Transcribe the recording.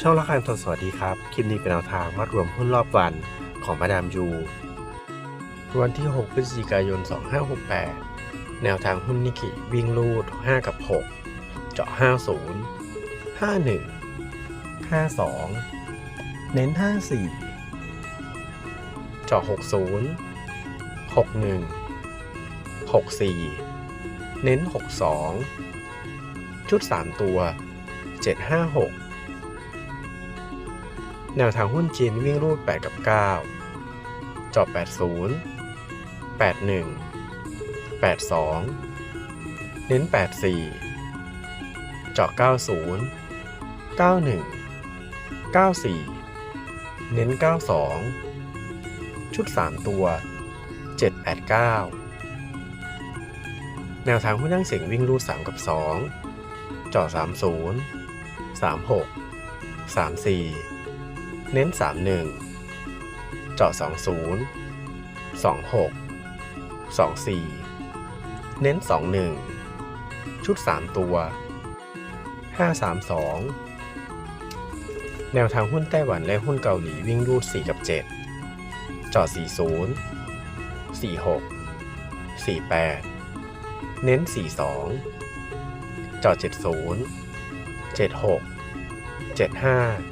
ช่องละครสดสวัสดีครับ คลิปนี้เป็นแนวทางมัดรวมหุ้นรอบวันของมาดามยู วันที่ 6 พฤศจิกายน 2568 แนวทางหุ้นนิกิวิ่งลูด 5 กับ 6 เจาะ 50 51 52 เน้น 54 เจาะ 60 61 64 เน้น 62 ชุด 3 ตัว 756 แนวทางหุ้นจีนวิ่งรูด 8 กับ 9 จอบ 80 81 82 เน้น 84 เจาะ 90 91 94 เน้น 92 ชุด 3 ตัว 789 แนวทางหุ้นนั่งเสียงวิ่งรูด 3 กับ 2 เจาะ 30 36 34 เน้น 31 เจาะ 20 26 24 เน้น 21 ชุด 3 ตัว 532 แนวทางหุ้นไต้หวันและหุ้นเกาหลีวิ่งรูด 4 กับ 7 เจาะ 40 46 48 เน้น 42 เจาะ 70 76 75